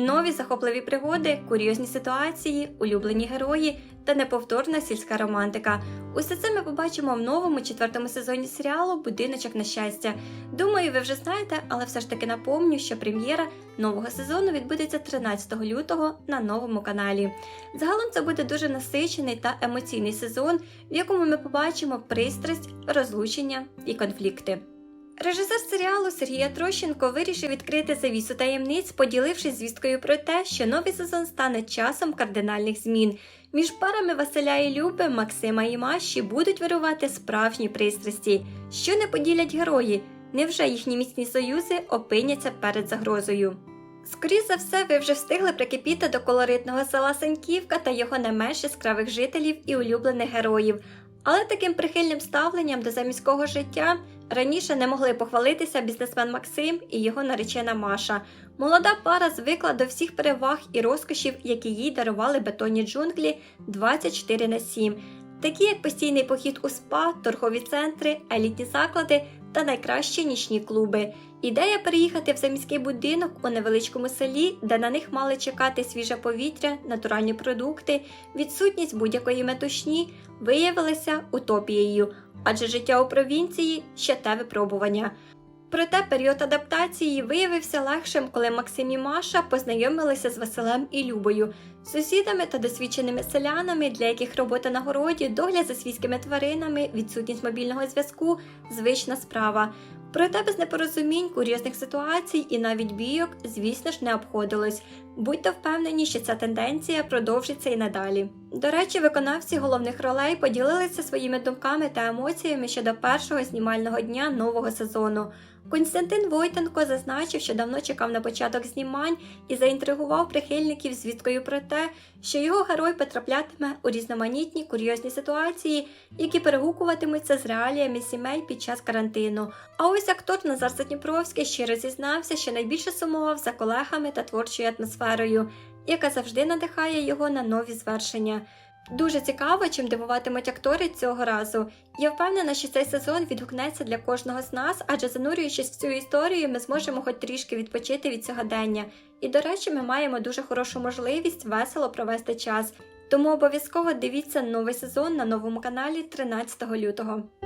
Нові захопливі пригоди, курйозні ситуації, улюблені герої та неповторна сільська романтика. Усе це ми побачимо в новому четвертому сезоні серіалу Будиночок на щастя. Думаю, ви вже знаєте, але все ж таки напомню, що прем'єра нового сезону відбудеться 13 лютого на новому каналі. Загалом це буде дуже насичений та емоційний сезон, в якому ми побачимо пристрасть, розлучення і конфлікти. Режисер серіалу Сергій Трощенко вирішив відкрити завісу таємниць, поділившись звісткою про те, що новий сезон стане часом кардинальних змін. Між парами Василя і Люби, Максима і Маші будуть вирувати справжні пристрасті, що не поділять герої. Невже їхні міцні союзи опиняться перед загрозою? Скоріше за все, ви вже встигли прикипіти до колоритного села Саньківка та його не менш яскравих жителів і улюблених героїв. Але таким прихильним ставленням до заміського життя раніше не могли похвалитися бізнесмен Максим і його наречена Маша. Молода пара звикла до всіх переваг і розкошів, які їй дарували бетонні джунглі 24 на 7, такі як постійний похід у спа, торгові центри, елітні заклади та найкращі нічні клуби. Ідея переїхати в заміський будинок у невеличкому селі, де на них мали чекати свіже повітря, натуральні продукти, відсутність будь-якої метушні, виявилася утопією, адже життя у провінції ще те випробування. Проте період адаптації виявився легшим, коли Максим і Маша познайомилися з Василем і Любою, сусідами та досвідченими селянами, для яких робота на городі, догляд за свійськими тваринами, відсутність мобільного зв'язку звична справа. Проте без непорозумінь, курйозних ситуацій і навіть бійок, звісно ж, не обходилось. Будьте впевнені, що ця тенденція продовжиться і надалі. До речі, виконавці головних ролей поділилися своїми думками та емоціями щодо першого знімального дня нового сезону. Константин Войтенко зазначив, що давно чекав на початок знімань і заінтригував прихильників звісткою про те, що його герой потраплятиме у різноманітні курйозні ситуації, які перегукуватимуться з реаліями сімей під час карантину. А ось актор Назар Задніпровський щиро зізнався, що найбільше сумував за колегами та творчою атмосферою, яка завжди надихає його на нові звершення. Дуже цікаво, чим дивуватимуть актори цього разу. Я впевнена, що цей сезон відгукнеться для кожного з нас, адже занурюючись в цю історію, ми зможемо хоч трішки відпочити від сьогодення. І, до речі, ми маємо дуже хорошу можливість весело провести час. Тому обов'язково дивіться новий сезон на новому каналі 13 лютого.